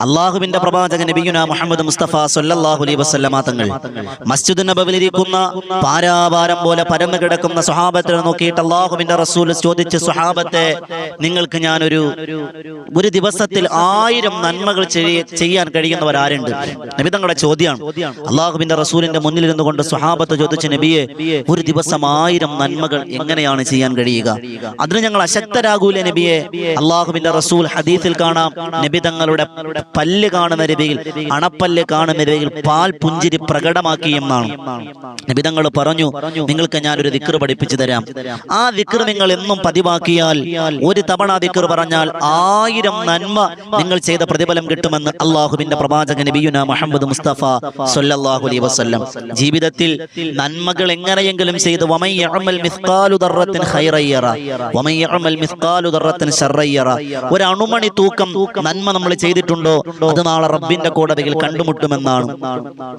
അള്ളാഹുവിന്റെ പ്രവാചകൻ നബിയുന മുഹമ്മദ് മുസ്തഫ സൊല്ലാഹു അലൈ വസല്ലമ തങ്ങൾ. മസ്ജിദ് നബവിലിരിക്കുന്ന പാരാവാരം പോലെ പരന്നു കിടക്കുന്ന സ്വഹാബത്തിനെ നോക്കിയിട്ട് അള്ളാഹുവിന്റെ റസൂൽ ചോദിച്ച് സ്വഹാബത്തെ നിങ്ങൾക്ക് ഞാനൊരു ഒരു ദിവസത്തിൽ ആയിരം നന്മകൾ ചെയ്യാൻ കഴിയുന്നവർ ആരുണ്ട് നബി തങ്ങളുടെ ചോദ്യമാണ്. അള്ളാഹുവിന്റെ റസൂലിന്റെ മുന്നിൽ ഇരുന്നുകൊണ്ട് സ്വഹാബത്ത് ചോദിച്ച നബിയെ ഒരു ദിവസം ആയിരം നന്മകൾ എങ്ങനെയാണ് ചെയ്യാൻ കഴിയുക? അതിന് ഞങ്ങൾ അശക്തരാകൂലേ നബിയെ. അള്ളാഹുവിന്റെ റസൂൽ ഹദീസിൽ കാണാം നബി തങ്ങളുടെ പല്ല് കാണുന്ന രവിയിൽ അണപ്പല്ല് കാണുന്ന രവിയിൽ പാൽ പുഞ്ചിരി പ്രകടമാക്കി എന്നാണ്. നിബിതങ്ങൾ പറഞ്ഞു നിങ്ങൾക്ക് ഞാൻ ഒരു ദിക്കർ പഠിപ്പിച്ചു തരാം. ആ ദിക്കർ നിങ്ങൾ എന്നും പതിവാക്കിയാൽ ഒരു തവണ ദിക്കർ പറഞ്ഞാൽ ആയിരം നന്മ നിങ്ങൾ ചെയ്ത പ്രതിഫലം കിട്ടുമെന്ന് അള്ളാഹുവിന്റെ പ്രവാചക നബിയുന മുഹമ്മദ് മുസ്തഫ സൊല്ലാഹു അലൈ വസ്ല്ലം. ജീവിതത്തിൽ നന്മകൾ എങ്ങനെയെങ്കിലും ചെയ്ത് ഒരണുമണി തൂക്കം നന്മ നമ്മൾ ചെയ്തിട്ടുണ്ടോ? അത് നാളെ റബ്ബിന്റെ കോടതിയിൽ കണ്ടുമുട്ടുമെന്നാണ്.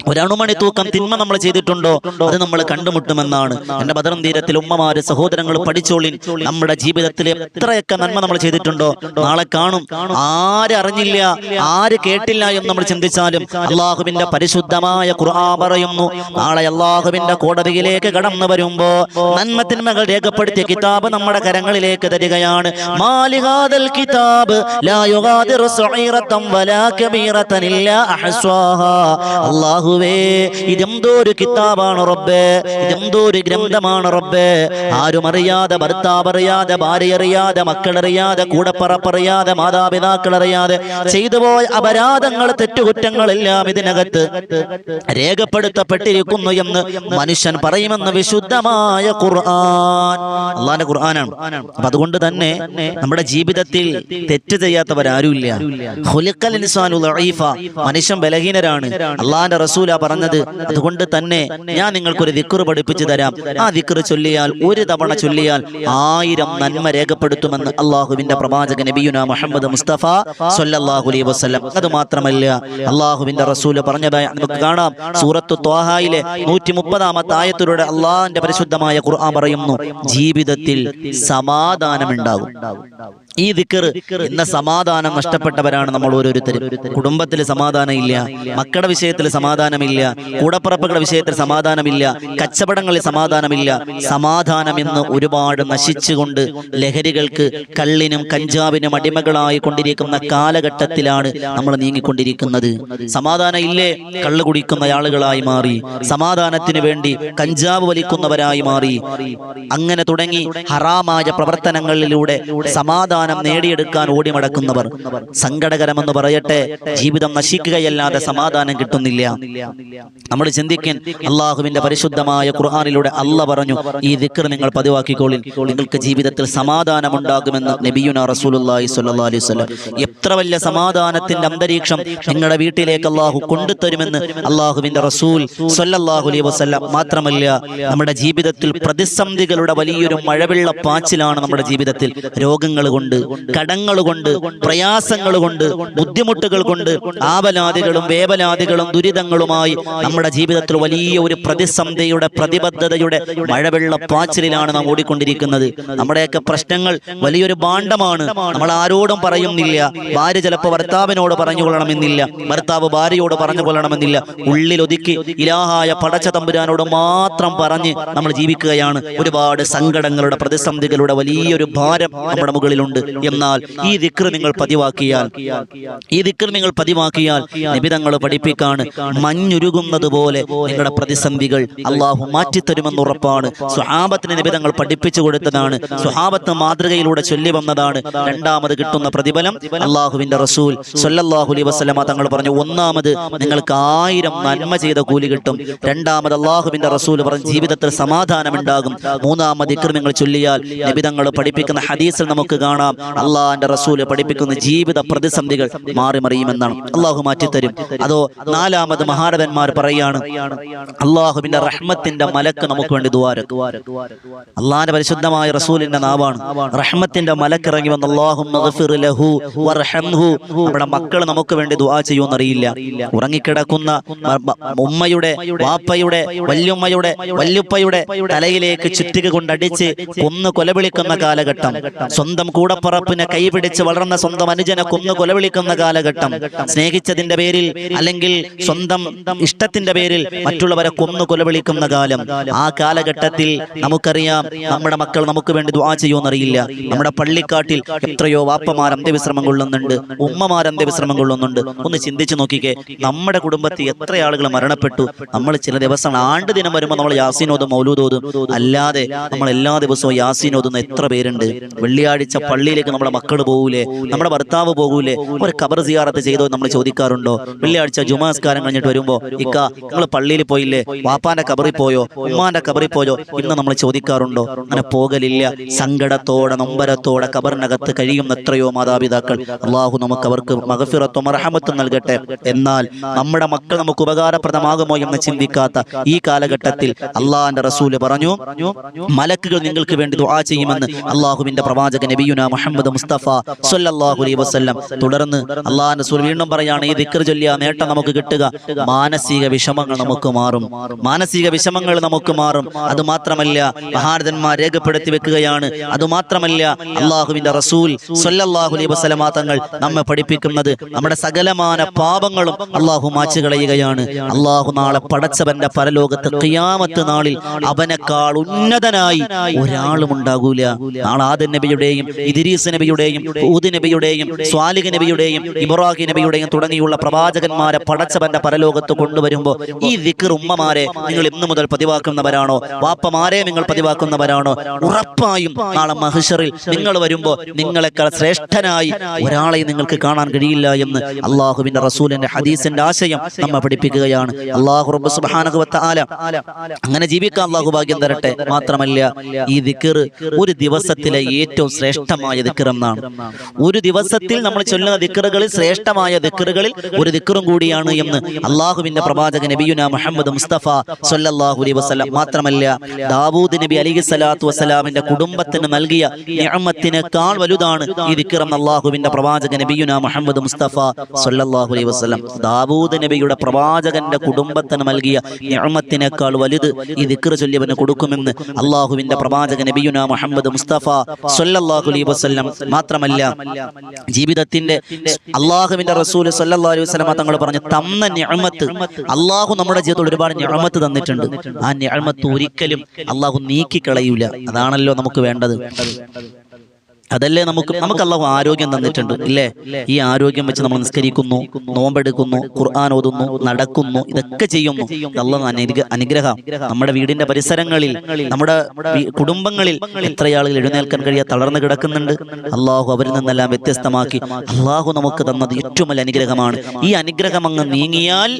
ഒരണുമണി തൂക്കം തിന്മ നമ്മൾ ചെയ്തിട്ടുണ്ടോ? അത് നമ്മൾ കണ്ടുമുട്ടുമെന്നാണ്. എന്റെ ഭദ്രം തീരത്തിൽ ഉമ്മമാര് സഹോദരങ്ങൾ പഠിച്ചോളിൻ നമ്മുടെ ജീവിതത്തിൽ എത്രയൊക്കെ നന്മ നമ്മൾ ചെയ്തിട്ടുണ്ടോ? നാളെ കാണും. ആരറിഞ്ഞില്ല ആര് കേട്ടില്ല എന്ന് നമ്മൾ ചിന്തിച്ചാലും അള്ളാഹുവിന്റെ പരിശുദ്ധമായ ഖുർആൻ പറയുന്നു. നാളെ അള്ളാഹുവിന്റെ കോടതിയിലേക്ക് കടന്നു വരുമ്പോ നന്മത്തിന്മകൾ രേഖപ്പെടുത്തിയ കിതാബ് നമ്മുടെ കരങ്ങളിലേക്ക് തരികയാണ്. മാലിഹാദൽ കിതാബ് ലാ യുഗാദിറു വലാ അല്ലാഹുവേ ഇതെന്തോ ഒരു കിതാബാണ് റബ്ബേ. ഇതെന്തോ ഒരു ഗ്രന്ഥമാണ് റബ്ബേ. ആരും അറിയാതെ ഭർത്താവ് അറിയാതെ ഭാര്യ അറിയാതെ മക്കൾ അറിയാതെ കൂടപ്പറപ്പറിയാതെ മാതാപിതാക്കൾ അറിയാതെ ചെയ്തുപോയ അപരാധങ്ങൾ തെറ്റുകുറ്റങ്ങളെല്ലാം ഇതിനകത്ത് രേഖപ്പെടുത്തപ്പെട്ടിരിക്കുന്നു എന്ന് മനുഷ്യൻ പറയുമെന്ന് വിശുദ്ധമായ ഖുർആൻ. അള്ളാന്റെ ഖുർആനാണ്. അപ്പൊ അതുകൊണ്ട് തന്നെ നമ്മുടെ ജീവിതത്തിൽ തെറ്റ് ചെയ്യാത്തവരാരുമില്ല. മനുഷ്യൻ ബലഹീനരാണ്. അള്ളാന്റെ റസൂല പറഞ്ഞത് അതുകൊണ്ട് തന്നെ ഞാൻ നിങ്ങൾക്കൊരു ദിക്ർ പഠിപ്പിച്ചു തരാം. ആ ദിക്ർ ചൊല്ലിയാൽ ഒരു തവണ ചൊല്ലിയാൽ ആയിരം നന്മ രേഖപ്പെടുത്തുമെന്ന് അള്ളാഹുവിന്റെ പ്രവാചക നബിയുന മുഹമ്മദ് മുസ്തഫ സൊല്ലാഹുലി വസ്ലം അത് മാത്രമല്ല അള്ളാഹുവിന്റെ റസൂൽ പറഞ്ഞതായി നമുക്ക് കാണാം. സൂറത്ത് ത്വാഹായിലെ നൂറ്റി മുപ്പതാമത്തെ ആയത്തിലൂടെ അള്ളാഹിന്റെ പരിശുദ്ധമായ ഖുർആൻ പറയുന്നു ജീവിതത്തിൽ സമാധാനമുണ്ടാകും. ഈ ദിക്കർ എന്ന സമാധാനം നഷ്ടപ്പെട്ടവരാണ് നമ്മൾ ഓരോരുത്തരും. കുടുംബത്തിൽ സമാധാനം ഇല്ല മക്കളുടെ വിഷയത്തിൽ സമാധാനമില്ല കൂടപ്പറപ്പുകളുടെ വിഷയത്തിൽ സമാധാനമില്ല കച്ചവടങ്ങളിൽ സമാധാനമില്ല. സമാധാനം എന്ന് ഒരുപാട് നശിച്ചുകൊണ്ട് ലഹരികൾക്ക് കള്ളിനും കഞ്ചാവിനും അടിമകളായി കൊണ്ടിരിക്കുന്ന കാലഘട്ടത്തിലാണ് നമ്മൾ നീങ്ങിക്കൊണ്ടിരിക്കുന്നത്. സമാധാനം ഇല്ലേ കള്ള് കുടിക്കുന്ന ആളുകളായി മാറി. സമാധാനത്തിന് വേണ്ടി കഞ്ചാവ് വലിക്കുന്നവരായി മാറി. അങ്ങനെ തുടങ്ങി ഹറാമായ പ്രവർത്തനങ്ങളിലൂടെ സമാധാനം നേടിയെടുക്കാൻ ഓടിമടക്കുന്നവർ. സങ്കടകരമെന്ന് പറയട്ടെ ജീവിതം നശിക്കുകയല്ലാതെ സമാധാനം കിട്ടുന്നില്ല. നമ്മൾ ചിന്തിക്കാൻ അള്ളാഹുവിന്റെ പരിശുദ്ധമായ ഖുർആാനിലൂടെ അല്ല പറഞ്ഞു ഈ ദിക്കർ നിങ്ങൾ പതിവാക്കിക്കോളിൻ. നിങ്ങൾക്ക് ജീവിതത്തിൽ സമാധാനം ഉണ്ടാകുമെന്ന് നബിയുന റസൂലുള്ളാഹി സ്വല്ലല്ലാഹു അലൈഹി വസല്ലം. എത്ര വലിയ സമാധാനത്തിന്റെ അന്തരീക്ഷം നിങ്ങളുടെ വീട്ടിലേക്ക് അള്ളാഹു കൊണ്ടുതരുമെന്ന് അള്ളാഹുവിന്റെ റസൂൽ സ്വല്ലല്ലാഹു അലൈഹി വസല്ലം. മാത്രമല്ല നമ്മുടെ ജീവിതത്തിൽ പ്രതിസന്ധികളുടെ വലിയൊരു മഴവെള്ള പാച്ചിലാണ് നമ്മുടെ ജീവിതത്തിൽ രോഗങ്ങൾ കൊണ്ട് കടങ്ങൾ കൊണ്ട് പ്രയാസങ്ങൾ കൊണ്ട് ബുദ്ധിമുട്ടുകൾ കൊണ്ട് ആവലാദികളും വേവലാദികളും ദുരിതങ്ങളുമായി നമ്മുടെ ജീവിതത്തിൽ വലിയ ഒരു പ്രതിസന്ധിയുടെ പ്രതിബദ്ധതയുടെ മഴവെള്ള പാച്ചിലാണ് നാം ഓടിക്കൊണ്ടിരിക്കുന്നത്. നമ്മുടെയൊക്കെ പ്രശ്നങ്ങൾ വലിയൊരു ഭാണ്ഡമാണ്. നമ്മൾ ആരോടും പറയുന്നില്ല. ഭാര്യ ചിലപ്പോൾ ഭർത്താവിനോട് പറഞ്ഞു കൊള്ളണമെന്നില്ല ഭർത്താവ് ഭാര്യയോട് പറഞ്ഞു കൊള്ളണമെന്നില്ല ഉള്ളിൽ ഒതുക്കി ഇലാഹായ പടച്ച തമ്പുരാനോട് മാത്രം പറഞ്ഞ് നമ്മൾ ജീവിക്കുകയാണ്. ഒരുപാട് സങ്കടങ്ങളുടെ പ്രതിസന്ധികളുടെ വലിയൊരു ഭാരം നമ്മുടെ മുകളിലുണ്ട്. എന്നാൽ ഈ ദിക്ർ നിങ്ങൾ പതിവാക്കിയാൽ ഈ ദിക്ർ നിങ്ങൾ പതിവാക്കിയാൽ നിബിതങ്ങൾ പഠിപ്പിക്കാണ് മഞ്ഞുരുകുന്നത് പോലെ നിങ്ങളുടെ പ്രതിസന്ധികൾ അള്ളാഹു മാറ്റിത്തരുമെന്ന് ഉറപ്പാണ്. സ്വഹാബത്തിന് നിബിതങ്ങൾ പഠിപ്പിച്ചു കൊടുത്തതാണ്. സ്വഹാബത്ത് മാതൃകയിലൂടെ ചൊല്ലി വന്നതാണ്. രണ്ടാമത് കിട്ടുന്ന പ്രതിഫലം അള്ളാഹുവിന്റെ റസൂൽ സൊല്ലാഹുലി അലൈഹി വസല്ലമ തങ്ങൾ പറഞ്ഞു ഒന്നാമത് നിങ്ങൾക്ക് ആയിരം നന്മ ചെയ്ത കൂലി കിട്ടും. രണ്ടാമത് അള്ളാഹുവിന്റെ റസൂൽ പറഞ്ഞു ജീവിതത്തിൽ സമാധാനം ഉണ്ടാകും മൂന്നാമത് ഇക്ർ നിങ്ങൾ ചൊല്ലിയാൽ നിബിതങ്ങൾ പഠിപ്പിക്കുന്ന ഹദീസിൽ നമുക്ക് കാണാം. അള്ളാഹിന്റെ റസൂൽ പഠിപ്പിക്കുന്ന ജീവിത പ്രതിസന്ധികൾ മാറി മറിയുമെന്നാണ് അള്ളാഹു മാറ്റിത്തരും. അതോ നാലാമത് മഹാരഥന്മാർ പറയാണ് അള്ളാഹുവിന്റെ റഹ്മത്തിന്റെ മലക്ക് നമുക്ക് വേണ്ടി ദ്വാരക്ക് അള്ളാഹാന്റെ പരിശുദ്ധമായ റസൂലിന്റെ നാവാണ് റഹ്മത്തിന്റെ മലക്ക് ഇറങ്ങി വന്ന അള്ളാഹു നമ്മുടെ മക്കൾ നമുക്ക് വേണ്ടി ദുആ ചെയ്യുമെന്നറിയില്ല. ഉറങ്ങിക്കിടക്കുന്ന ഉമ്മയുടെ വാപ്പയുടെ വല്യുമ്മയുടെ വല്യുപ്പയുടെ തലയിലേക്ക് ചുറ്റിക കൊണ്ടടിച്ച് കൊന്ന് കൊലവിളിക്കുന്ന കാലഘട്ടം. സ്വന്തം കൂടെ കൂടപ്പറപ്പിനെ കൈപിടിച്ച് വളർന്ന സ്വന്തം അനുജനെ കൊന്നു കൊലവിളിക്കുന്ന കാലഘട്ടം. സ്നേഹിച്ചതിന്റെ പേരിൽ അല്ലെങ്കിൽ സ്വന്തം ഇഷ്ടത്തിന്റെ പേരിൽ മറ്റുള്ളവരെ കൊന്നു കൊലവിളിക്കുന്ന കാലം. ആ കാലഘട്ടത്തിൽ നമുക്കറിയാം നമ്മുടെ മക്കൾ നമുക്ക് വേണ്ടി ദ്വാ ചെയ്യുമെന്നറിയില്ല. നമ്മുടെ പള്ളിക്കാട്ടിൽ എത്രയോ വാപ്പമാർ അന്ത്യവിശ്രമം കൊള്ളുന്നുണ്ട്. ഉമ്മമാർ അന്ത്യവിശ്രമം കൊള്ളുന്നുണ്ട്. ഒന്ന് ചിന്തിച്ചു നോക്കിക്കേ. നമ്മുടെ കുടുംബത്തിൽ എത്ര ആളുകൾ മരണപ്പെട്ടു. നമ്മൾ ചില ദിവസങ്ങൾ ആണ്ട് ദിനം വരുമ്പോൾ നമ്മൾ യാസീനോതും മൗലൂദോതും. അല്ലാതെ നമ്മൾ എല്ലാ ദിവസവും യാസീനോതുന്ന എത്ര പേരുണ്ട്. വെള്ളിയാഴ്ച പള്ളിയിലേക്ക് നമ്മുടെ മക്കൾ പോകൂലേ നമ്മുടെ ഭർത്താവ് പോകൂലേ ഒരു കബർ സിയാറത്ത് ചെയ്തോ നമ്മൾ ചോദിക്കാറുണ്ടോ? വെള്ളിയാഴ്ച ജുമാസ്കാരം കഴിഞ്ഞിട്ട് വരുമ്പോ ഇക്ക നിങ്ങൾ പള്ളിയിൽ പോയില്ലേ? വാപ്പാന്റെ കബറിൽ പോയോ? ഉമ്മാന്റെ കബറിൽ പോയോ? ഇന്ന് നമ്മൾ ചോദിക്കാറുണ്ടോ? അങ്ങനെ പോകലില്ല. സങ്കടത്തോടെ നൊമ്പരത്തോടെ കബറിനകത്ത് കഴിയുന്ന എത്രയോ മാതാപിതാക്കൾ. അള്ളാഹു നമുക്ക് അവർക്ക് മഹഫിറത്തും അർഹമത്തും നൽകട്ടെ. എന്നാൽ നമ്മുടെ മക്കൾ നമുക്ക് ഉപകാരപ്രദമാകുമോ എന്ന് ചിന്തിക്കാത്ത ഈ കാലഘട്ടത്തിൽ അള്ളാഹിന്റെ റസൂൽ പറഞ്ഞു മലക്കുകൾ നിങ്ങൾക്ക് വേണ്ടി ദുആ ചെയ്യുമെന്ന് അള്ളാഹുവിന്റെ പ്രവാചകൻ നബിയുന മുഹമ്മദ് മുസ്തഫ സല്ലല്ലാഹു അലൈഹി വസല്ലം. തുടർന്ന് അള്ളാഹ് റസൂൽ വീണ്ടും പറയാണ് ഈ ദിക്ർ ചൊല്ലിയ നേട്ടം നമുക്ക് കിട്ടുക. മാനസിക വിഷമങ്ങൾ നമുക്ക് മാറും. മാനസിക വിഷമങ്ങൾ നമുക്ക് മാറും. അത് മാത്രമല്ല മഹാരഥന്മാർ രേഖപ്പെടുത്തി വെക്കുകയാണ്. അത് മാത്രമല്ല അള്ളാഹുവിന്റെ റസൂൽ സല്ലല്ലാഹു അലൈഹി വസല്ലമ തങ്ങൾ നമ്മെ പഠിപ്പിക്കുന്നത്. നമ്മുടെ സകലമാന പാപങ്ങളും അള്ളാഹു മാച്ചു കളയുകയാണ്. അള്ളാഹു നാളെ പടച്ചവന്റെ പരലോകത്ത് ഖിയാമത്ത് നാളിൽ അവനേക്കാൾ ഉന്നതനായി ഒരാളും ഉണ്ടാകൂല. നാളെ ആദൻ നബിയുടെയും ഇദ്രീസ് നബിയുടെയും ഊദ് നബിയുടെയും സ്വാലിഖ് നബിയുടെയും ഇബ്രാഹിം നബിയുടെയും തുടങ്ങിയുള്ള പ്രവാചകന്മാരെ പടച്ചവന്റെ പരലോകത്ത് കൊണ്ടുവരുമ്പോൾ ഈ ദിക്കർ ഉമ്മമാരെ നിങ്ങൾ ഇന്നു മുതൽ പതിവാക്കുന്നവരാണോ? വാപ്പമാരെ നിങ്ങൾ പതിവാക്കുന്നവരാണോ? ഉറപ്പായും നാളെ മഹിഷറിൽ നിങ്ങൾ വരുമ്പോൾ നിങ്ങളെക്കാൾ ശ്രേഷ്ഠനായി ഒരാളെ നിങ്ങൾക്ക് കാണാൻ കഴിയില്ല എന്ന് അള്ളാഹുവിന്റെ റസൂലിന്റെ ഹദീസിന്റെ ആശയം നമ്മെ പഠിപ്പിക്കുകയാണ്. അള്ളാഹു റബ്ബ് സുബ്ഹാനഹു ആല അങ്ങനെ ജീവിക്കാൻ അള്ളാഹു ഭാഗ്യം തരട്ടെ. മാത്രമല്ല ഈ ദിക്കർ ഒരു ദിവസത്തിലെ ഏറ്റവും ശ്രേഷ്ഠമായ ദിക്കർ എന്നാണ് ഒരു ദിവസത്തിൽ നമ്മൾ ചൊല്ലുന്ന ദിക്കറുകളിൽ ശ്രേഷ്ഠമായ ദിക്കറുകളിൽ ഒരു ദിക്കറും കൂടിയാണ് എന്ന് അള്ളാഹുവിന്റെ പ്രവാചക നബിയുന മുഹമ്മദ് മുസ്തഫ സൊല്ലാഹു അലൈഹി വസല്ലം മാത്രമല്ല ദാവൂദ് നബി അലി സ്വലാത്തു വസ്സലാമിന്റെ കുടുംബത്തിന് നൽകിയ നിയമത്തിനേക്കാൾ വലുതാണ് ഈ ദിക്കറം അള്ളാഹുവിന്റെ പ്രവാചക നബിയുന മുഹമ്മദ് മുസ്തഫ സൊല്ലാഹു അലൈഹി വസല്ലം. ദാവൂദ് നബിയുടെ പ്രവാചകന്റെ കുടുംബത്തിന് നൽകിയ നിയമത്തിനേക്കാൾ വലുത് ഈ ദിക്ർ ചൊല്ലിയവന് കൊടുക്കുമെന്ന് അള്ളാഹുവിന്റെ പ്രവാചക നബിയുന മുഹമ്മദ് മുസ്തഫ സൊല്ലാഹു അലൈഹി വസല്ലം മാത്രമല്ല ജീവിതത്തിന്റെ അള്ളാഹുവിന്റെ റസൂൽ അലൈഹി വസല്ലം തങ്ങൾ പറഞ്ഞു തന്ന ഞമത്ത് അള്ളാഹു നമ്മുടെ ജീവിതത്തിൽ ഒരുപാട് ഞമത്ത് തന്നിട്ടുണ്ട്. ആ ഞമത്ത് ഒരിക്കലും അള്ളാഹു നീക്കിക്കളയൂല. അതാണല്ലോ നമുക്ക് വേണ്ടത്. അതല്ലേ നമുക്ക് നമുക്ക് അള്ളാഹു ആരോഗ്യം തന്നിട്ടുണ്ട്. ഇല്ലേ? ഈ ആരോഗ്യം വെച്ച് നമ്മൾ നിസ്കരിക്കുന്നു നോമ്പെടുക്കുന്നു ഖുർആൻ ഓതുന്നു നടക്കുന്നു ഇതൊക്കെ ചെയ്യുന്നു. അള്ളാഹ് അനുഗ്രഹ അനുഗ്രഹം. നമ്മുടെ വീടിന്റെ പരിസരങ്ങളിൽ നമ്മുടെ കുടുംബങ്ങളിൽ എത്ര ആളുകൾ എഴുന്നേൽക്കാൻ കഴിയാ തളർന്നു കിടക്കുന്നുണ്ട്. അള്ളാഹു അവരിൽ നിന്നെല്ലാം വ്യത്യസ്തമാക്കി. അള്ളാഹു നമുക്ക് തന്നത് ഏറ്റവും വലിയ അനുഗ്രഹമാണ്. ഈ അനുഗ്രഹം അങ്ങ് നീങ്ങിയാൽ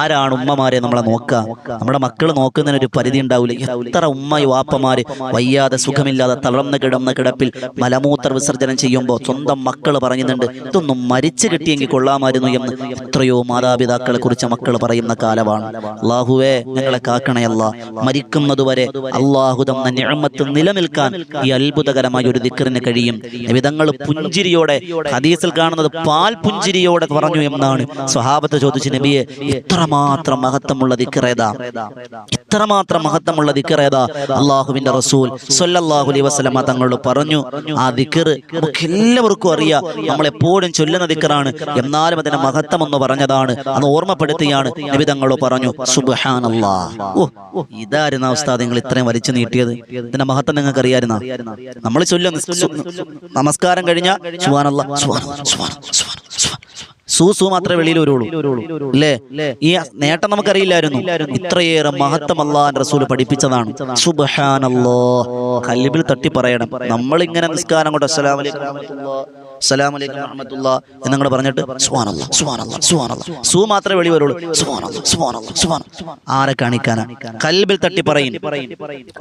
ആരാണ് ഉമ്മമാരെ നമ്മളെ നോക്കുക. നമ്മുടെ മക്കൾ നോക്കുന്നതിനൊരു പരിധി ഉണ്ടാവില്ല എത്ര ഉമ്മ വാപ്പമാര് വയ്യാതെ സുഖമില്ലാതെ തളർന്നു കിടന്ന കിടപ്പിൽ മലമൂത്ര വിസർജനം ചെയ്യുമ്പോൾ സ്വന്തം മക്കൾ പറയുന്നുണ്ട് ഇതൊന്നും മരിച്ചു കിട്ടിയെങ്കിൽ കൊള്ളാമായിരുന്നു എന്ന്. എത്രയോ മാതാപിതാക്കളെ കുറിച്ച് മക്കൾ പറയുന്ന കാലമാണ്. അള്ളാഹുവേ ഞങ്ങളെ കാക്കണയല്ല മരിക്കുന്നതുവരെ അള്ളാഹു തന്ന ഞാമത്ത് നിലനിൽക്കാൻ ഈ അത്ഭുതകരമായ ഒരു ദിക്കറിന് കഴിയും. വിധങ്ങൾ പുഞ്ചിരിയോടെ ഹദീസിൽ കാണുന്നത് പാൽ പുഞ്ചിരിയോടെ പറഞ്ഞു എന്നാണ്. സ്വഹാബത്ത് ചോദിച്ചു നബിയെ ഇത്രമാത്രം മഹത്വമുള്ള ദിക്കറേതാ ഇത്രമാത്രം മഹത്വമുള്ള ദിക്കറേതാ അള്ളാഹുവിന്റെ റസൂൽ സല്ലല്ലാഹു അലൈഹി വസല്ലം തങ്ങളോട് പറഞ്ഞു ആ ദിക്കർ നമുക്ക് എല്ലാവർക്കും അറിയാം. നമ്മൾ എപ്പോഴും ചൊല്ലുന്ന ദിക്കറാണ്. എന്നാലും അതിന്റെ മഹത്വം എന്ന് പറഞ്ഞതാണ്. അന്ന് ഓർമ്മപ്പെടുത്തിയാണ് നബി പറഞ്ഞു. സുബ്ഹാനല്ലാ. ഓ ഇതായിരുന്ന അവസ്ഥ നിങ്ങൾ ഇത്രയും വലിച്ചു നീട്ടിയത്? ഇതിന്റെ മഹത്വം നിങ്ങൾക്ക് അറിയായിരുന്ന? നമ്മൾ ചൊല്ലുന്ന നമസ്കാരം കഴിഞ്ഞ സുബ്ഹാനല്ലാ സുബ്ഹാനല്ലാ സുബ്ഹാനല്ലാ സുബ്ഹാനല്ലാ. സൂ സൂ മാത്രമേ വെളിയിൽ വരുള്ളൂ അല്ലേ ഈ നേട്ടം നമുക്കറിയില്ലായിരുന്നു. ഇത്രയേറെ മഹത്വം അള്ളാൻ റസൂൽ പഠിപ്പിച്ചതാണ്. സുബ്ഹാനല്ലാഹ് കല്ലിബിൽ തട്ടി പറയണം. നമ്മൾ ഇങ്ങനെ നിസ്കാരം കൊണ്ട് അസ്സലാമു അസ്സലാമു അലൈക്കും വറഹ്മത്തുള്ളാഹ് എന്നങ്ങോട്ട് പറഞ്ഞിട്ട് സുബ്ഹാനല്ലാ സുബ്ഹാനല്ലാ സുബ്ഹാനല്ലാ. സൂ വെളി വരുള്ളൂ. സുബ്ഹാനല്ലാ സുബ്ഹാനല്ലാ സുബ്ഹാനല്ലാ. ആരെ കാണിക്കാനാ? കൽബിൽ തട്ടി പറയും.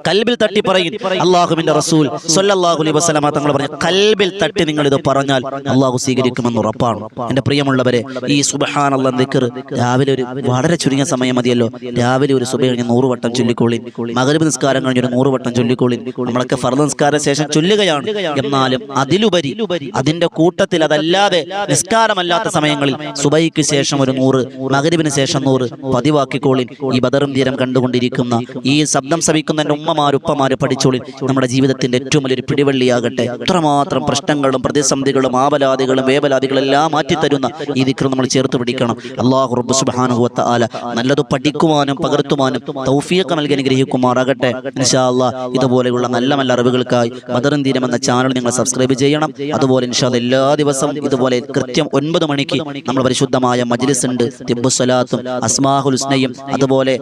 കൽബിൽ തട്ടി പറയും. അള്ളാഹുവിന്റെ റസൂൽ സല്ലല്ലാഹു അലൈഹി വസല്ലമ തങ്ങൾ പറഞ്ഞു കൽബിൽ തട്ടി നിങ്ങൾ ഇത് പറഞ്ഞാൽ അള്ളാഹു സ്വീകരിക്കുമെന്ന് ഉറപ്പാണ്. എന്റെ പ്രിയമുള്ളവരെ ഈ സുബ്ഹാനല്ലാ ദിക്ർ രാവിലെ ഒരു വളരെ ചുരുങ്ങിയ സമയം മതിയല്ലോ. രാവിലെ ഒരു സുബ കഴിഞ്ഞ് നൂറ് വട്ടം ചൊല്ലിക്കോളിൻ. മകരബ് നിസ്കാരം കഴിഞ്ഞ് ഒരു നൂറ് വട്ടം ചൊല്ലിക്കോളിൻ. നമ്മളൊക്കെ ഫർദ് നിസ്കാര ശേഷം ചൊല്ലുകയാണ്. എന്നാലും അതിലുപരി അതിന്റെ അതിന്റെ കൂട്ടത്തിൽ അതല്ലാതെ നിസ്കാരമല്ലാത്ത സമയങ്ങളിൽ സുബൈക്ക് ശേഷം ഒരു നൂറ് മകരിവിന് ശേഷം നൂറ് പതിവാക്കിക്കോളിൻ ഈ ബദറും തീരം കണ്ടുകൊണ്ടിരിക്കുന്ന ഈ ശബ്ദം ശ്രവിക്കുന്ന എന്റെ ഉമ്മമാർ ഉപ്പമാര് പഠിച്ചോളിൻ നമ്മുടെ ജീവിതത്തിന്റെ ഏറ്റവും വലിയൊരു പിടിവള്ളിയാകട്ടെ. എത്രമാത്രം പ്രശ്നങ്ങളും പ്രതിസന്ധികളും ആവലാദികളും വേവലാദികളും എല്ലാം മാറ്റിത്തരുന്ന ഈ ദിക്കറും നമ്മൾ ചേർത്ത് പിടിക്കണം. അള്ളാഹു റബ്ബു സുബ്ഹാനഹു ആല നല്ലത് പഠിക്കുവാനും പകർത്തുവാനും തൗഫീഖ് നൽകി അനുഗ്രഹിക്കുമാറാകട്ടെ. ഇൻഷാ ഇതുപോലെയുള്ള നല്ല നല്ല അറിവുകൾക്കായി ബദറും തീരം എന്ന ചാനൽ നിങ്ങൾ സബ്സ്ക്രൈബ് ചെയ്യണം. അതുപോലെ ഇൻഷാ എല്ലാ ദിവസം ഇതുപോലെ കൃത്യം ഒൻപത് മണിക്ക് നമ്മൾ പരിശുദ്ധമായ മജ്ലിസ് ഉണ്ട് തിബുസലാത്തും അസ്മാഹുൽ ഹുസ്നയും അതുപോലെ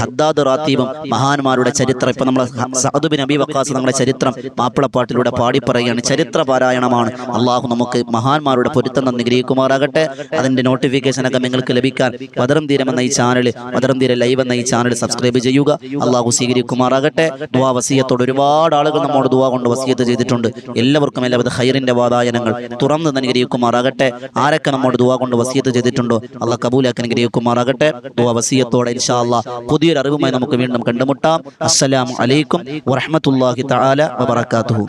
ഹദ്ദാദ് റാത്തീബും മഹാന്മാരുടെ ചരിത്രം. ഇപ്പൊ നമ്മൾ സഹദുബിൻ നബി വക്കാസ് നമ്മുടെ ചരിത്രം മാപ്പിളപ്പാട്ടിലൂടെ പാടി പറയുകയാണ് ചരിത്ര പാരായണമാണ്. അള്ളാഹു നമുക്ക് മഹാന്മാരുടെ പൊരുത്തം തന്ന് ഗ്രഹിക്കുമാറാകട്ടെ. അതിന്റെ നോട്ടിഫിക്കേഷൻ ഒക്കെ നിങ്ങൾക്ക് ലഭിക്കാൻ വദരം തീരം എന്ന ഈ ചാനൽ വദരം തീരം ലൈവ് എന്ന ഈ ചാനൽ സബ്സ്ക്രൈബ് ചെയ്യുക. അള്ളാഹു സ്വീകരിക്കുമാറാകട്ടെ. ദുവാ വസീയത്തോട് ഒരുപാട് ആളുകൾ നമ്മോട് ദുവാ കൊണ്ട് വസീയത്ത് ചെയ്തിട്ടുണ്ട്. എല്ലാവർക്കും എല്ലാവിധ ഹൈറിന്റെ വാതായനങ്ങൾ തുറന്ന് അനുഗ്രഹിക്കുമാറാകട്ടെ. ആരൊക്കെ നമ്മോട് ദുവാ കൊണ്ട് വസീയത്ത് ചെയ്തിട്ടുണ്ടോ? അള്ളാഹ് കബൂലാക്കി അനുഗ്രഹിക്കുമാറാകട്ടെ. ദുവാ വസീയത്തോടെ ഇൻഷാ പുതിയൊരു അറിവുമായി നമുക്ക് വീണ്ടും കണ്ടുമുട്ടാം. അസ്സലാമു അലൈക്കും വറഹ്മത്തുള്ളാഹി തആല വബറകാതുഹു.